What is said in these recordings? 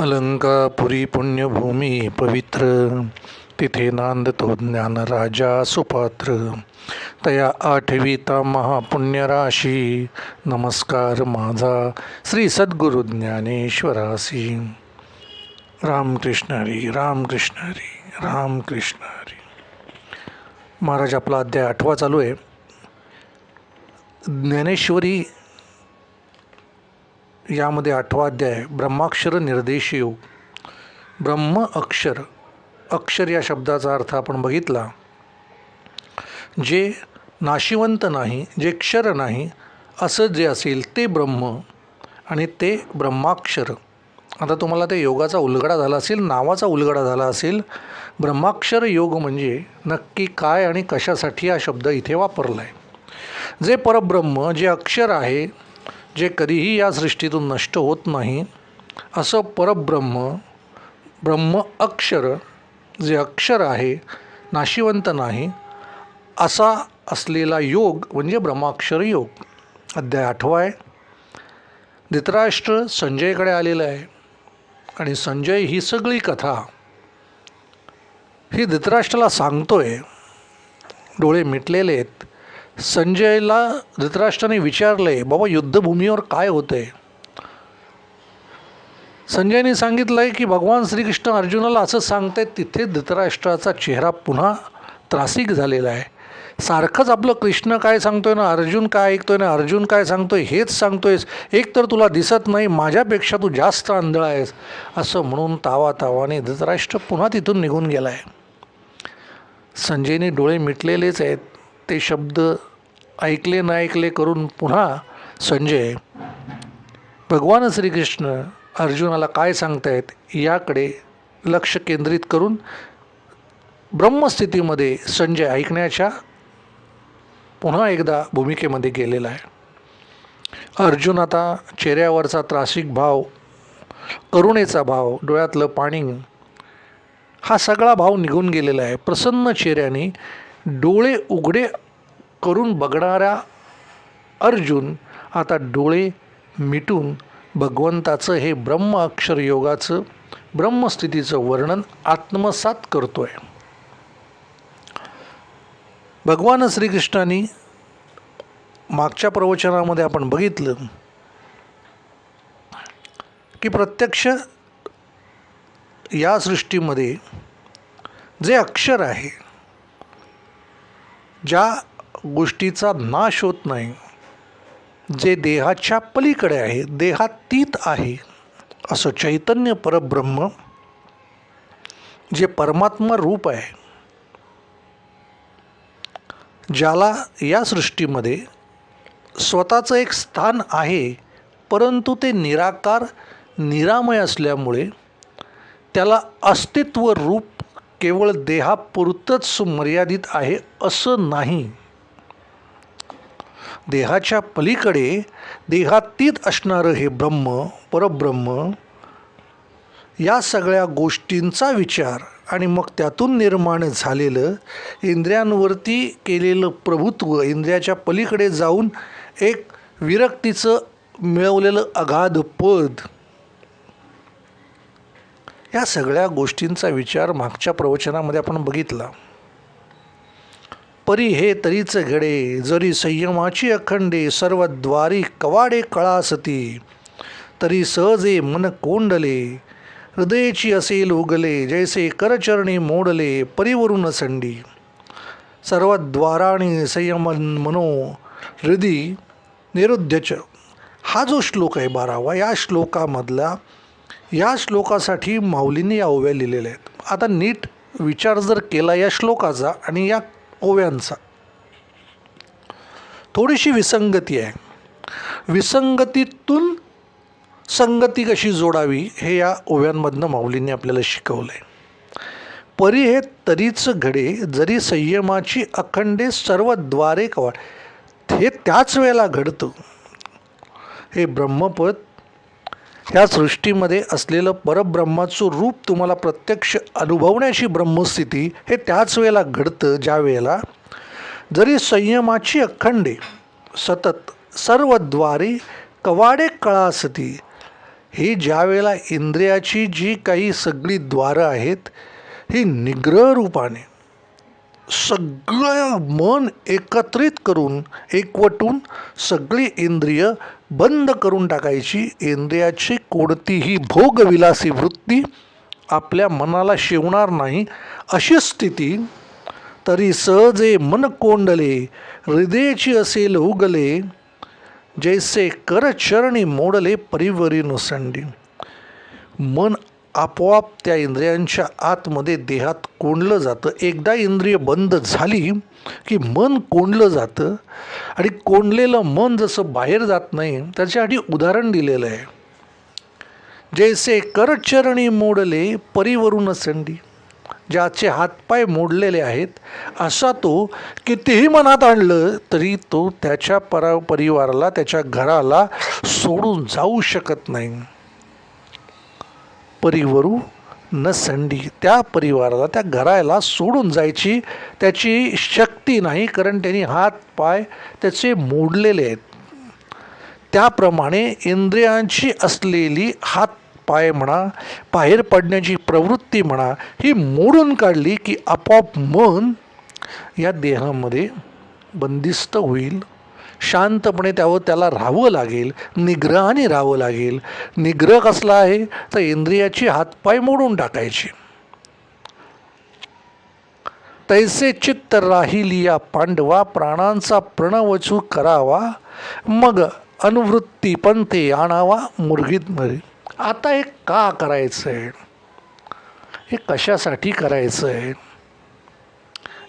अलंकापुरी पुण्यभूमी पवित्र तिथे नांदतो ज्ञानराजा सुपात्र. तया आठवीता महापुण्यराशी नमस्कार माझा श्री सद्गुरु ज्ञानेश्वरासी. रामकृष्ण हरी रामकृष्ण हरी रामकृष्ण हरी. महाराज आपला अध्याय आठवा चालू आहे. ज्ञानेश्वरी यामध्ये आठवा अध्याय ब्रह्माक्षर निर्देश योग ब्रह्म अक्षर अक्षर या शब्दाचा अर्थ आपण बघितला. जे नाशिवंत नाही जे क्षर नाही असं जे असेल ते ब्रह्म आणि ते ब्रह्माक्षर. आता तुम्हाला ते योगाचा उलगडा झाला असेल नावाचा उलगडा झाला असेल ब्रह्माक्षर योग म्हणजे नक्की काय आणि कशासाठी हा शब्द इथे वापरला आहे जे परब्रह्म जे अक्षर आहे जे कधीही या सृष्टीतून नष्ट होत नाही असं परब्रह्म ब्रह्म अक्षर जे अक्षर आहे नाशिवंत नाही असा असलेला योग म्हणजे ब्रह्माक्षर योग. अध्याय आठवा आहे. धृतराष्ट्र संजयकडे आलेला आहे. आणि संजय ही सगळी कथा ही धृतराष्ट्राला सांगतोय. डोळे मिटलेले आहेत. संजयला धृतराष्ट्राने विचारले बाबा युद्धभूमीवर काय होते संजयने सांगितलं आहे की भगवान श्रीकृष्ण अर्जुनाला असं सांगतायत तिथे धृतराष्ट्राचा चेहरा पुन्हा त्रासिक झालेला आहे. सारखंच आपलं कृष्ण काय सांगतोय ना अर्जुन काय ऐकतोय ना अर्जुन काय सांगतोय हेच सांगतोयस. एक तर तुला दिसत नाही माझ्यापेक्षा तू जास्त आंधळा आहेस. असं म्हणून तावा तावाने धृतराष्ट्र पुन्हा तिथून निघून गेला आहे संजयने डोळे मिटलेलेच आहेत. ते शब्द ऐकले न ऐकले करून पुन्हा संजय भगवान श्रीकृष्ण अर्जुनाला काय सांगतायत याकडे लक्ष केंद्रित करून ब्रह्मस्थितीमध्ये संजय ऐकण्याच्या पुन्हा एकदा भूमिकेमध्ये गेलेला आहे. अर्जुन आता चेहऱ्यावरचा त्रासिक भाव करुणेचा भाव डोळ्यातलं पाणी हा सगळा भाव निघून गेलेला आहे. प्रसन्न चेहऱ्याने डोळे उघडे करून बघणाऱ्या अर्जुन आता डोळे मिटून भगवंताचं हे ब्रह्म अक्षर योगाचं ब्रह्मस्थितीचं वर्णन आत्मसात करतो आहे भगवान श्रीकृष्णाने मागच्या प्रवचनामध्ये आपण बघितलं की प्रत्यक्ष या सृष्टीमध्ये जे अक्षर आहे ज्या गोष्टीचा नाश होत नाही जे देहाच्या पलीकडे आहे देहातीत आहे असं चैतन्य परब्रह्म जे परमात्मा रूप आहे ज्याला या सृष्टीमध्ये स्वतःचं एक स्थान आहे परंतु ते निराकार निरामय असल्यामुळे त्याला अस्तित्व रूप केवळ देहापुरतंच मर्यादित आहे असं नाही. देहाच्या पलीकडे देहातीत असणारं हे ब्रह्म परब्रह्म या सगळ्या गोष्टींचा विचार आणि मग त्यातून निर्माण झालेलं इंद्रियांवरती केलेलं प्रभुत्व इंद्रियाच्या पलीकडे जाऊन एक विरक्तीचं मिळवलेलं अगाध पद या सगळ्या गोष्टींचा विचार मागच्या प्रवचनामध्ये आपण बघितला. परी हे तरीच घडे जरी संयमाची अखंडे सर्व द्वारी कवाडे कळासती तरी सहजे मन कोंडले हृदयची असेल उगले जैसे करचरणी मोडले परिवरून संडी. सर्व द्वाराणी संयम मनो हृदी निरुद्धच हा जो श्लोक आहे बारावा या श्लोकामधला या श्लोकासाठी माऊलींनी या ओव्या लिहिलेल्या आहेत. आता नीट विचार जर केला या श्लोकाचा आणि या ओव्यांचा. थोडीशी विसंगती आहे. विसंगतीतून संगती कशी जोडावी हे या ओव्यांमधनं माऊलींनी आपल्याला शिकवलं आहे परी हे तरीच घडे जरी संयमाची अखंडे सर्वद्वारे कवाड हे त्याच वेळेला घडतं. हे ब्रह्मपद ह्या सृष्टीमध्ये असलेलं परब्रह्माचं रूप तुम्हाला प्रत्यक्ष अनुभवण्याची ब्रह्मस्थिती हे त्याच वेळेला घडतं ज्या वेळेला जरी संयमाची अखंडे सतत सर्वद्वारे कवाडे कळासती ही ज्या वेळेला इंद्रियाची जी काही सगळी द्वारं आहेत ही निग्रह रूपाने सगळं मन एकत्रित करून एकवटून सगळी इंद्रिय बंद करून टाकायची. इंद्रियाची कोणतीही भोगविलासी वृत्ती आपल्या मनाला शिवणार नाही. अशी स्थिती तरी सहजे मन कोंडले हृदयाची असेल उगले जैसे करचरणी मोडले परिवरी नुसंडी मन आपोआप त्या इंद्रियांच्या आतमध्ये देहात कोंडलं जातं. एकदा इंद्रिय बंद झाली की मन कोंडलं जातं आणि कोंडलेलं मन जसं बाहेर जात नाही त्याच्यासाठी उदाहरण दिलेलं आहे. जैसे करचरणी मोडले परिवरून संडी ज्याचे हातपाय मोडलेले आहेत असा तो कितीही मनात आणलं तरी तो त्याच्या परा परिवाराला त्याच्या घराला सोडून जाऊ शकत नाही. परिवरू न संडी. त्या परिवाराला त्या घराला सोडून जायची त्याची शक्ती नाही कारण त्यांनी हात पाय त्याचे मोडलेले आहेत. त्याप्रमाणे इंद्रियांची असलेली हात पाय म्हणा बाहेर पडण्याची प्रवृत्ती म्हणा ही मोडून काढली की आपोआप मन या देहामध्ये बंदिस्त होईल. शांतपणे त्यावर त्याला राहावं लागेल निग्रहाने राहावं लागेल. निग्रह कसला आहे? तर इंद्रियाची हातपाय मोडून टाकायची. तैसे चित्त राहिलिया पांडवा प्राणांचा प्रणवचू करावा मग अनुवृत्ती पंथे आणावा मुर्गीत मरी आता हे का करायचं आहे हे कशासाठी करायचं आहे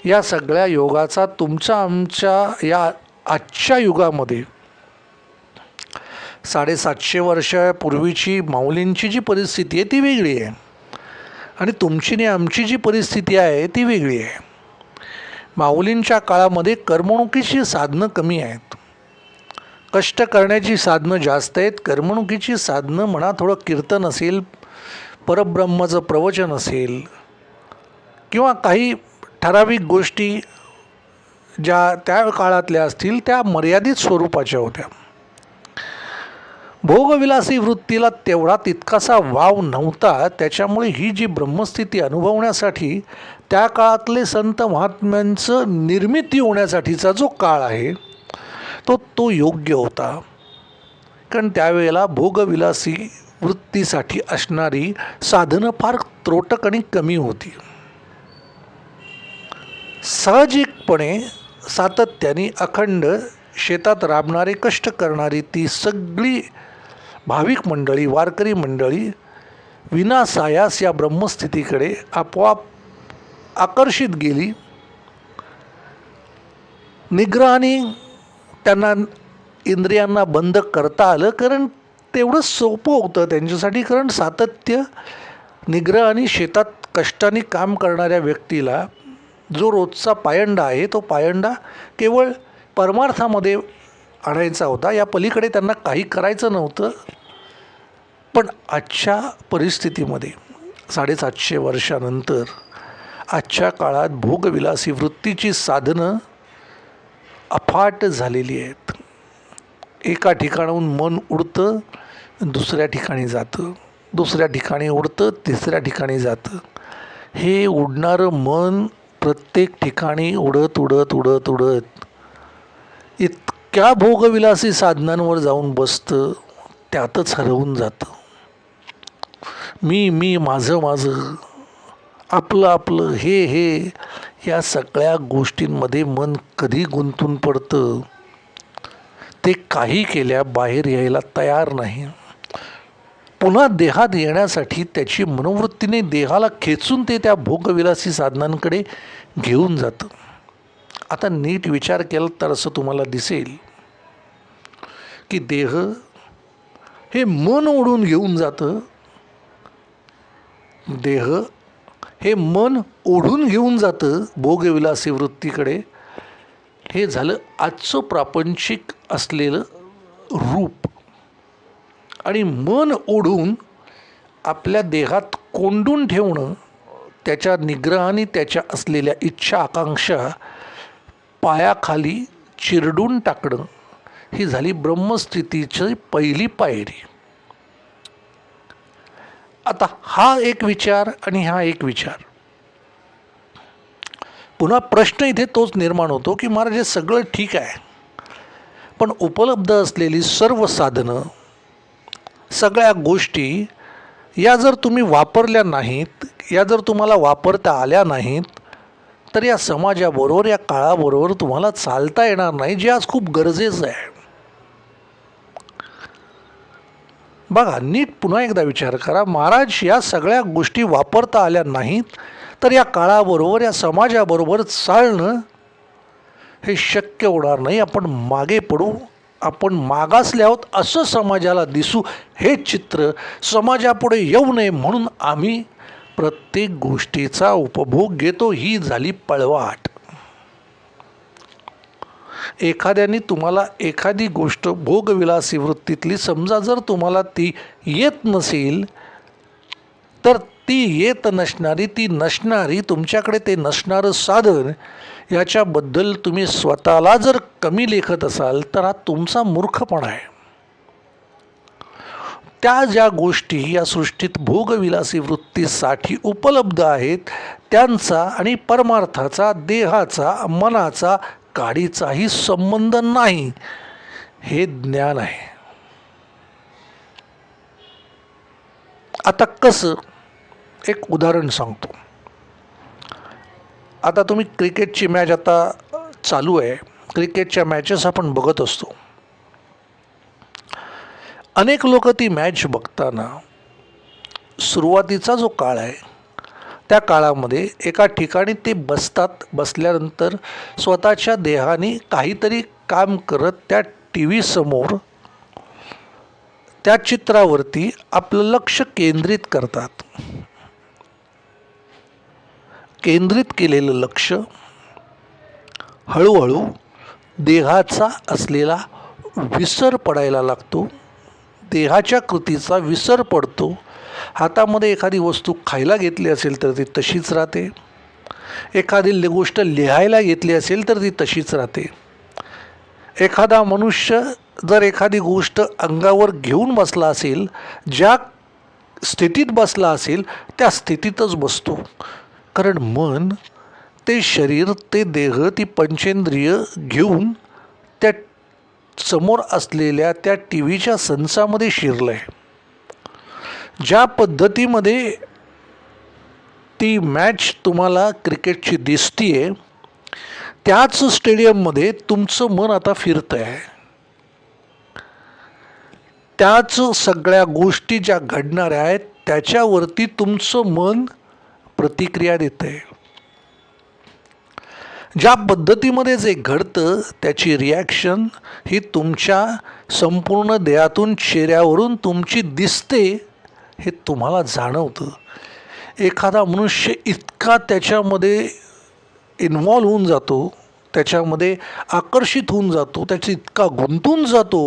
या सगळ्या योगाचा तुमच्या आमच्या या आजच्या युगामध्ये साडेसातशे वर्षापूर्वीची माऊलींची जी परिस्थिती आहे ती वेगळी आहे. आणि तुमची आणि आमची जी परिस्थिती आहे ती वेगळी आहे. माऊलींच्या काळामध्ये करमणुकीची साधनं कमी आहेत. कष्ट करण्याची साधनं जास्त आहेत. करमणुकीची साधनं म्हणा थोडं कीर्तन असेल परब्रह्माचं प्रवचन असेल किंवा काही ठराविक गोष्टी ज्या त्या काळातल्या असतील त्या मर्यादित स्वरूपाच्या होत्या. भोगविलासी वृत्तीला तेवढा तितकासा वाव नव्हता त्याच्यामुळे ही जी ब्रह्मस्थिती अनुभवण्यासाठी त्या काळातले संत महात्म्यांचं निर्मिती होण्यासाठीचा जो काळ आहे तो तो योग्य होता. कारण त्यावेळेला भोगविलासी वृत्तीसाठी असणारी साधनं फार त्रोटक आणि कमी होती. साहजिकपणे सातत्याने अखंड शेतात राबणारे कष्ट करणारी ती सगळी भाविक मंडळी वारकरी मंडळी विनासायास या ब्रह्मस्थितीकडे आपोआप आकर्षित गेली. निग्रहाने त्यांना इंद्रियांना बंद करता आलं कारण तेवढं सोपं होतं त्यांच्यासाठी कारण सातत्य निग्रह आणि शेतात कष्टाने काम करणाऱ्या व्यक्तीला जो रोजचा पायंडा आहे तो पायंडा केवळ परमार्थामध्ये आणायचा होता. या पलीकडे त्यांना काही करायचं नव्हतं. पण आजच्या परिस्थितीमध्ये साडेसातशे वर्षानंतर आजच्या काळात भोगविलासी वृत्तीची साधनं अफाट झालेली आहेत. एका ठिकाणाहून मन उडतं दुसऱ्या ठिकाणी जातं. दुसऱ्या ठिकाणी उडतं तिसऱ्या ठिकाणी जातं. हे उडणारं मन प्रत्येक ठिकाणी उडत उडत उडत उडत. इतक्या भोगविलासी साधनांवर जाऊन बसतं त्यातच हरवून जातं. मी मी माझं माझं आपलं आपलं हे हे या सगळ्या गोष्टींमध्ये मन कधी गुंतून पडतं? ते काही केल्या बाहेर यायला तयार नाही. पुन्हा देहात येण्यासाठी त्याची मनोवृत्तीने देहाला खेचून ते त्या भोगविलासी साधनांकडे घेऊन जातं. आता नीट विचार केला तर असं तुम्हाला दिसेल की देह हे मन ओढून घेऊन जातं. देह हे मन ओढून घेऊन जातं भोगविलासी वृत्तीकडे. हे झालं आजचं प्रापंचिक असलेलं रूप. आणि मन ओढून आपल्या देहात कोंडून ठेवणं त्याच्या निग्रहाने त्याच्या असलेल्या इच्छा आकांक्षा पायाखाली चिरडून टाकणं ही झाली ब्रह्मस्थितीची पहिली पायरी. आता हा एक विचार आणि हा एक विचार. पुन्हा प्रश्न इथे तोच निर्माण होतो की महाराज हे सगळं ठीक आहे पण उपलब्ध असलेली सर्व साधनं सगळ्या गोष्टी या जर तुम्ही वापरल्या नाहीत या जर तुम्हाला वापरता आल्या नाहीत तर या समाजाबरोबर या काळाबरोबर तुम्हाला चालता येणार नाही जे आज खूप गरजेचं आहे. बघा नीट पुन्हा एकदा विचार करा. महाराज या सगळ्या गोष्टी वापरता आल्या नाहीत तर या काळाबरोबर या समाजाबरोबर चालणं हे शक्य होणार नाही. आपण मागे पडू. आपण मागासले आहोत असं समाजाला दिसू हे चित्र समाजापुढे येऊ नये म्हणून आम्ही प्रत्येक गोष्टीचा उपभोग घेतो ही झाली पळवाट. एखाद्याने तुम्हाला एखादी गोष्ट भोगविलासी वृत्तीतली समजा जर तुम्हाला ती येत नसेल तर ती येत नसणारी ती नसणारी तुमच्याकडे ते नसणारं साधन याच्याबद्दल तुम्ही स्वतःला जर कमी लेखत असाल तर हा तुमचा मूर्खपणा आहे. त्या ज्या गोष्टी या सृष्टीत भोगविलासी वृत्तीसाठी उपलब्ध आहेत त्यांचा आणि परमार्थाचा देहाचा मनाचा काडीचाही संबंध नाही हे ज्ञान आहे. आता कसं? एक उदाहरण सांगतो. आता तुम्ही क्रिकेटची मॅच आता चालू आहे. क्रिकेटच्या मॅचेस आपण बघत असतो. अनेक लोक ती मॅच बघताना सुरुवातीचा जो काळ आहे त्या काळामध्ये एका ठिकाणी ते बसतात बसल्यानंतर स्वतःच्या देहाने काहीतरी काम करत त्या टी व्हीसमोर त्या चित्रावरती आपलं लक्ष केंद्रित करतात. केंद्रित केलेलं लक्ष हळूहळू देहाचा असलेला विसर पडायला लागतो. देहाच्या कृतीचा विसर पडतो. हातामध्ये एखादी वस्तू खायला घेतली असेल तर ती तशीच राहते. एखादी गोष्ट लिहायला घेतली असेल तर ती तशीच राहते. एखादा मनुष्य जर एखादी गोष्ट अंगावर घेऊन बसला असेल ज्या स्थितीत बसला असेल त्या स्थितीतच बसतो. कारण मन ते शरीर ते देह ती पंचेंद्रिय घेऊन त्या समोर असलेल्या त्या टी व्हीच्या संचामध्ये शिरलं आहे ज्या पद्धतीमध्ये ती मॅच तुम्हाला क्रिकेटची दिसतीये त्याच स्टेडियममध्ये तुमचं मन आता फिरतं आहे त्याच सगळ्या गोष्टी ज्या घडणाऱ्या आहेत त्याच्यावरती तुमचं मन प्रतिक्रिया देते आहे ज्या पद्धतीमध्ये जे घडतं त्याची रिॲक्शन ही तुमच्या संपूर्ण देहातून चेहऱ्यावरून तुमची दिसते हे तुम्हाला जाणवतं. एखादा मनुष्य इतका त्याच्यामध्ये इन्वॉल्व होऊन जातो त्याच्यामध्ये आकर्षित होऊन जातो त्याची इतका गुंतून जातो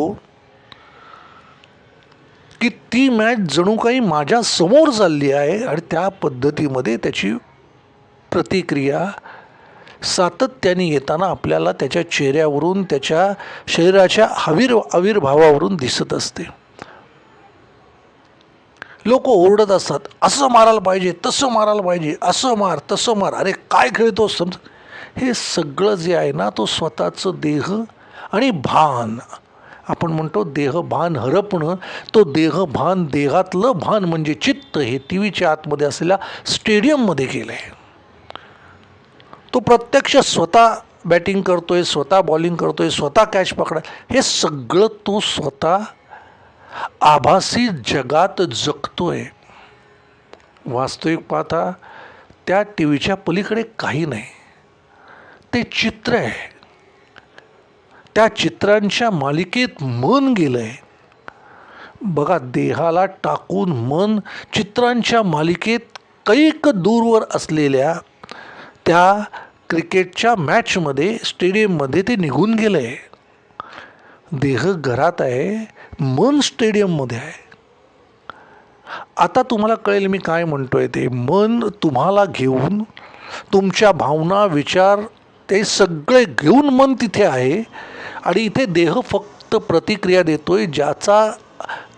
की ती मॅच जणू काही माझ्यासमोर चालली आहे आणि त्या पद्धतीमध्ये त्याची प्रतिक्रिया सातत्याने येताना आपल्याला त्याच्या चेहऱ्यावरून त्याच्या शरीराच्या हवीर आविर्भावावरून दिसत असते. लोक ओरडत असतात असं मारायला पाहिजे तसं मारायला पाहिजे असं मार तसं मार अरे काय खेळतो समज. हे सगळं जे आहे ना तो स्वतःचं देह आणि भान आपण म्हणतो देह भान हरपणं तो देह भान देहातलं भान म्हणजे चित्त हे टी व्हीच्या आतमध्ये असलेल्या स्टेडियममध्ये गेलं आहे तो प्रत्यक्ष स्वतः बॅटिंग करतोय स्वतः बॉलिंग करतोय स्वतः कॅच पकडा हे सगळं तो स्वतः आभासी जगात जगतोय. वास्तविक पाहता त्या टी व्हीच्या पलीकडे काही नाही. ते चित्र आहे. त्या चित्रांच्या मालिकेत मन गेलं आहे बघा देहाला टाकून मन चित्रांच्या मालिकेत कैक दूरवर असलेल्या त्या क्रिकेटच्या मॅचमध्ये स्टेडियममध्ये ते निघून गेलं आहे देह घरात आहे मन स्टेडियममध्ये आहे. आता तुम्हाला कळेल मी काय म्हणतोय ते. मन तुम्हाला घेऊन तुमच्या भावना विचार ते सगळे घेऊन मन तिथे आहे. आणि इथे देह फक्त प्रतिक्रिया देतोय ज्याचा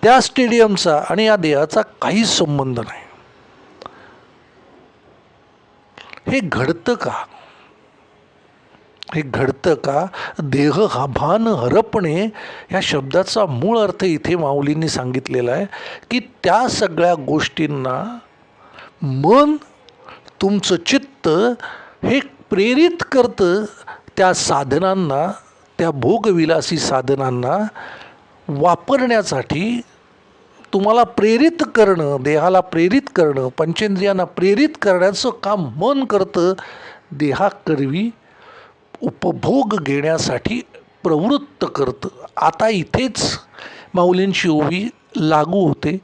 त्या स्टेडियमचा आणि या देहाचा काहीच संबंध नाही. हे घडतं का? हे घडतं का? देह हा भान हरपणे ह्या शब्दाचा मूळ अर्थ इथे माऊलींनी सांगितलेला आहे की त्या सगळ्या गोष्टींना मन तुमचं चित्त हे प्रेरित करतं त्या साधनांना त्या भोगविलासी साधनांना वापरण्यासाठी तुम्हाला प्रेरित करणं देहाला प्रेरित करणं पंचेंद्रियांना प्रेरित करण्याचं काम मन करतं देहाकरवी उपभोग घेण्यासाठी प्रवृत्त करतं. आता इथेच माऊलींची ओवी लागू होते.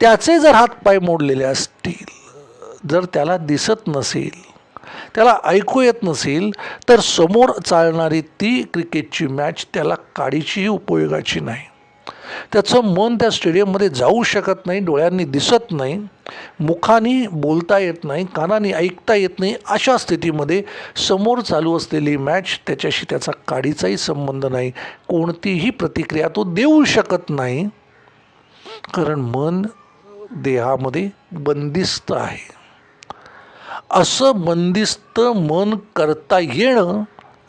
त्याचे जर हातपाय मोडलेले असतील जर त्याला दिसत नसेल त्याला ऐकू येत नसेल तर समोर चालणारी ती क्रिकेटची मॅच त्याला काडीचीही उपयोगाची नाही. त्याचं मन त्या स्टेडियममध्ये जाऊ शकत नाही डोळ्यांनी दिसत नाही मुखाने बोलता येत नाही कानाने ऐकता येत नाही अशा स्थितीमध्ये समोर चालू असलेली मॅच त्याच्याशी त्याचा काडीचाही संबंध नाही कोणतीही प्रतिक्रिया तो देऊ शकत नाही कारण मन देहामध्ये बंदिस्त आहे. असं बंदिस्त मन करता येणं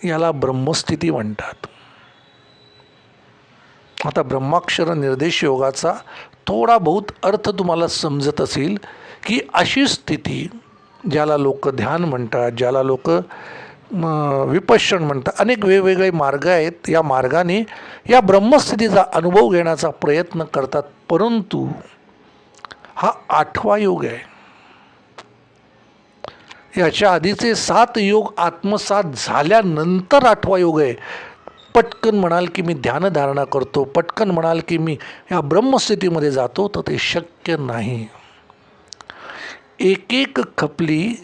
याला ब्रह्मस्थिती म्हणतात. आता ब्रह्माक्षर निर्देश योगाचा थोडा बहुत अर्थ तुम्हाला समजत असेल की अशी स्थिती ज्याला लोक ध्यान म्हणतात ज्याला लोक विपश्यन म्हणतात अनेक वेगवेगळे मार्ग आहेत. या मार्गाने या ब्रह्मस्थितीचा अनुभव घेण्याचा प्रयत्न करतात परंतु हा आठवा योग आहे. याच्या आधीचे सात योग आत्मसात झाल्यानंतर आठवा योग आहे. पटकन म्हणाल की मी ध्यानधारणा करतो पटकन म्हणाल की मी या ब्रह्मस्थितीमध्ये जातो तर ते शक्य नाही. एक एक खपली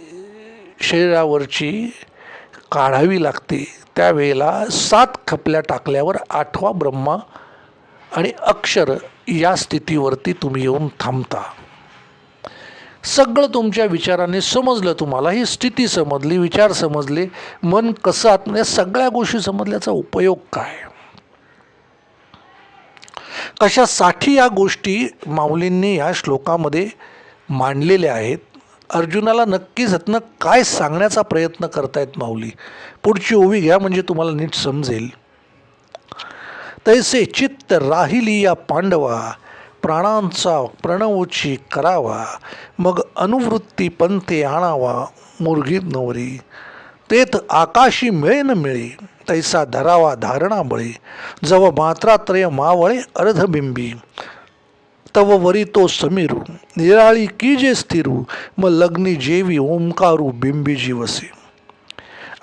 शरीरावरची काढावी लागते. त्यावेळेला सात खपल्या टाकल्यावर आठवा ब्रह्मा आणि अक्षर या स्थितीवरती तुम्ही येऊन थांबता. सगळं तुमच्या विचाराने समजलं तुम्हाला ही स्थिती समजली विचार समजले मन कसं आत्म या सगळ्या गोष्टी समजल्याचा उपयोग काय? कशासाठी या गोष्टी माऊलींनी या श्लोकामध्ये मांडलेल्या आहेत? अर्जुनाला नक्कीच यातनं काय सांगण्याचा प्रयत्न करतायत माऊली? पुढची ओवी घ्या म्हणजे तुम्हाला नीट समजेल. तैसे चित्त राहिली या पांडवा प्राणांचा प्रणवची करावा मग अनुवृत्ती पंथे आणावा मुरगीत नवरी. तेथ आकाशी मिळे न मिळे तैसा धरावा धारणाबळे जव मात्रात्रय मावळे अर्धबिंबी. तव वरी तो समीरू निराळी की जे स्थिरू मग लग्नी जेवी ओंकारू बिंबी जीवसे.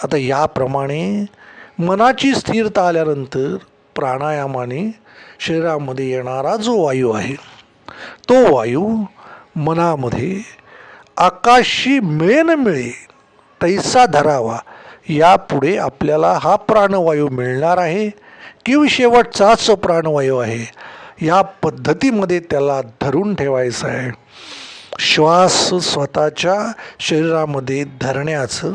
आता याप्रमाणे मनाची स्थिरता आल्यानंतर प्राणायामाने शरीरामध्ये येणारा जो वायू आहे तो वायू मनामध्ये आकाशी मिळे न मिळे तैसा धरावा. यापुढे आपल्याला हा प्राणवायू मिळणार आहे किंवा शेवटचाच प्राणवायू आहे या पद्धतीमध्ये त्याला धरून ठेवायचं आहे. श्वास स्वतःच्या शरीरामध्ये धरण्याचं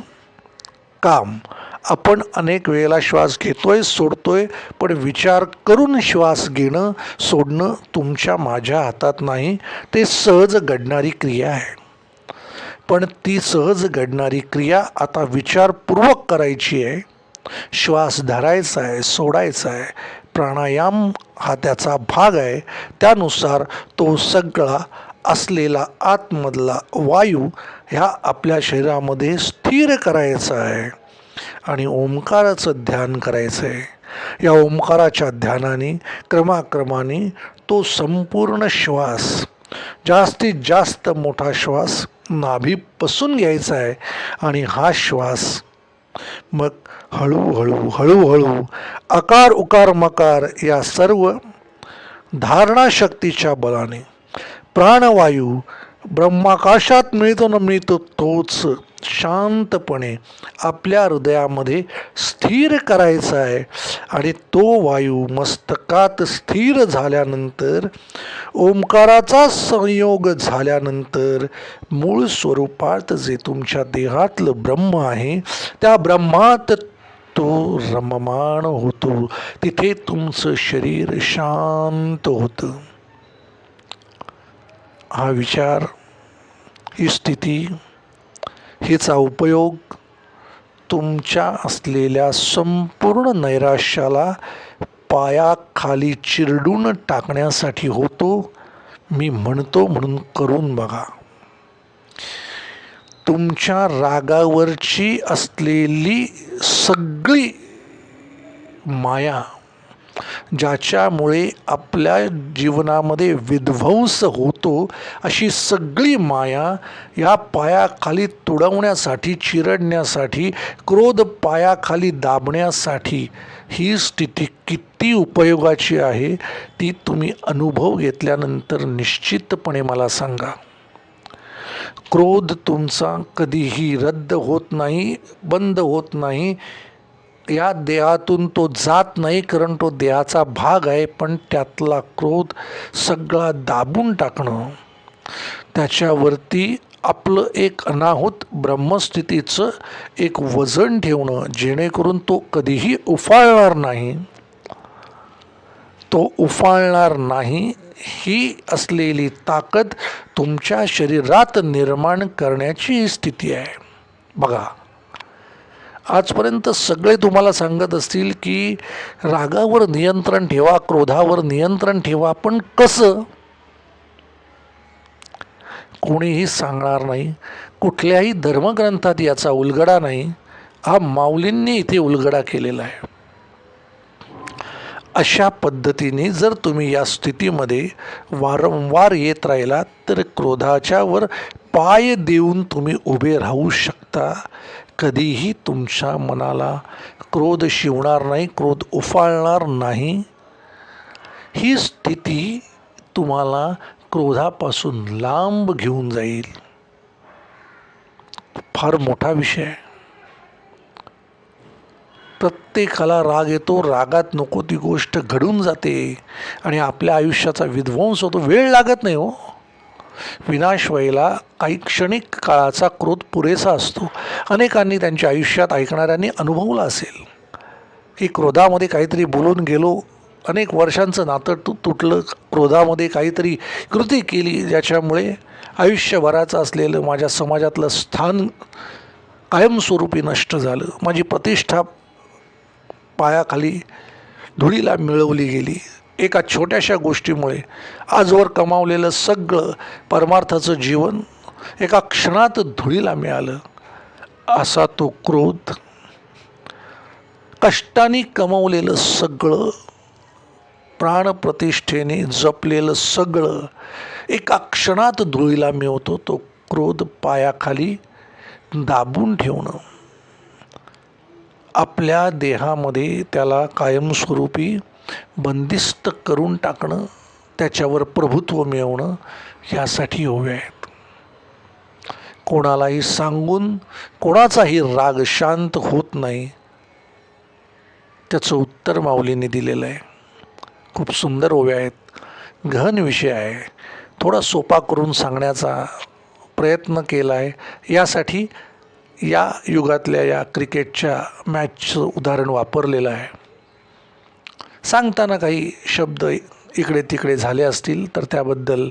काम आपण अनेक वेळेला श्वास घेतोय सोडतोय पण विचार करून श्वास घेणं सोडणं तुमच्या माझ्या हातात नाही. ते सहज घडणारी क्रिया आहे. पण ती सहज घडणारी क्रिया आता विचारपूर्वक करायची आहे. श्वास धरायचा आहे सोडायचा आहे. प्राणायाम हा त्याचा भाग आहे. त्यानुसार तो सगळा असलेला आतमधला वायू ह्या आपल्या शरीरामध्ये स्थिर करायचा आहे. आणि ओंकाराचं ध्यान करायचं आहे या ओंकाराच्या ध्यानाने क्रमाक्रमाने तो संपूर्ण श्वास जास्तीत जास्त मोठा श्वास नाभीपासून घ्यायचा आहे आणि हा श्वास मग हळूहळू हळूहळू आकार उकार मकार या सर्व धारणाशक्तीच्या बलाने प्राणवायू ब्रह्माकाशात मिळतो न मिळतो तोच. शांतपणे आपल्या हृदयामध्ये स्थिर करायचा आहे. आणि तो वायू मस्तकात स्थिर झाल्यानंतर ओंकाराचा संयोग झाल्यानंतर मूळ स्वरूपात जे तुमच्या देहातलं ब्रह्म आहे त्या ब्रह्मात तो रममाण होतो. तिथे तुमचं शरीर शांत होतं. हा विचार ही स्थिती हिचा उपयोग तुमच्या असलेल्या संपूर्ण नैराश्याला पायाखाली चिरडून टाकण्यासाठी होतो मी म्हणतो म्हणून करून बघा. तुमच्या रागावरची असलेली सगळी माया ज्याच्यामुळे आपल्या जीवनामध्ये विध्वंस होतो अशी सगळी माया या पायाखाली तुडवण्यासाठी चिरडण्यासाठी क्रोध पायाखाली दाबण्यासाठी ही स्थिती किती उपयोगाची आहे ती तुम्ही अनुभव घेतल्यानंतर निश्चितपणे मला सांगा. क्रोध तुमचा कधीही रद्द होत नाही बंद होत नाही या देहातून तो जात नाही कारण तो देहाचा भाग आहे पण त्यातला क्रोध सगळा दाबून टाकणं. त्याच्यावरती आपलं एक अनाहूत ब्रह्मस्थितीचं एक वजन ठेवणं जेणेकरून तो कधीही उफाळणार नाही. तो उफाळणार नाही ही असलेली ताकद तुमच्या शरीरात निर्माण करण्याची ही स्थिती आहे. बघा आजपर्यंत सगळे तुम्हाला सांगत असतील की रागावर नियंत्रण ठेवा क्रोधावर नियंत्रण ठेवा पण कसं? कोणीही सांगणार नाही. कुठल्याही धर्मग्रंथात याचा उलगडा नाही. हा माऊलींनी इथे उलगडा केलेला आहे. अशा पद्धतीने जर तुम्ही या स्थितीमध्ये वारंवार येत राहिलात तर क्रोधाच्यावर पाय देऊन तुम्ही उभे राहू शकता. कधीही तुमच्या मनाला क्रोध शिवणार नाही क्रोध उफाळणार नाही. ही स्थिती तुम्हाला क्रोधापासून लांब घेऊन जाईल. फार मोठा विषय आहे. प्रत्येकाला राग येतो रागात नको ती गोष्ट घडून जाते आणि आपल्या आयुष्याचा विध्वंस होतो. वेळ लागत नाही हो. विनाश व्हायला काही क्षणिक काळाचा क्रोध पुरेसा असतो. अनेकांनी त्यांच्या आयुष्यात ऐकणाऱ्यांनी अनुभवला असेल. की क्रोधामध्ये काहीतरी बोलून गेलो अनेक वर्षांचं नातं तु तुटलं क्रोधामध्ये काहीतरी कृती केली ज्याच्यामुळे आयुष्यभराचं असलेलं माझ्या समाजातलं स्थान कायमस्वरूपी नष्ट झालं. माझी प्रतिष्ठा पायाखाली धुळीला मिळवली गेली. एका छोट्याशा गोष्टीमुळे आजवर कमावलेलं सगळं परमार्थाचं जीवन एका क्षणात धुळीला मिळालं. असा तो क्रोध कष्टाने कमवलेलं सगळं प्राणप्रतिष्ठेने जपलेलं सगळं एका क्षणात धुळीला मिळवतो तो क्रोध पायाखाली दाबून ठेवणं. आपल्या देहामध्ये त्याला कायमस्वरूपी बंदिस्त करून टाकणं त्याच्यावर प्रभुत्व मिळवणं ह्यासाठी हवे आहेत. कोणालाही सांगून कोणाचाही राग शांत होत नाही त्याचं उत्तर माऊलीने दिलेलं आहे. खूप सुंदर ओव्या आहेत. गहन विषय आहे. थोडा सोपा करून सांगण्याचा प्रयत्न केला आहे. यासाठी या युगातल्या या क्रिकेटच्या मॅचचं उदाहरण वापरलेलं आहे. सांगताना काही शब्द इकडे तिकडे झाले असतील तर त्याबद्दल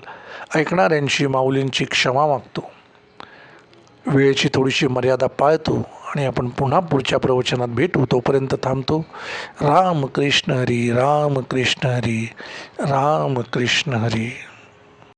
ऐकणाऱ्यांची माऊलींची क्षमा मागतो. वेळेची थोडीशी मर्यादा पाळतो आणि आपण पुन्हा पुढच्या प्रवचनात भेटू. तोपर्यंत थांबतो. राम कृष्ण हरी राम कृष्ण हरी राम कृष्ण हरी.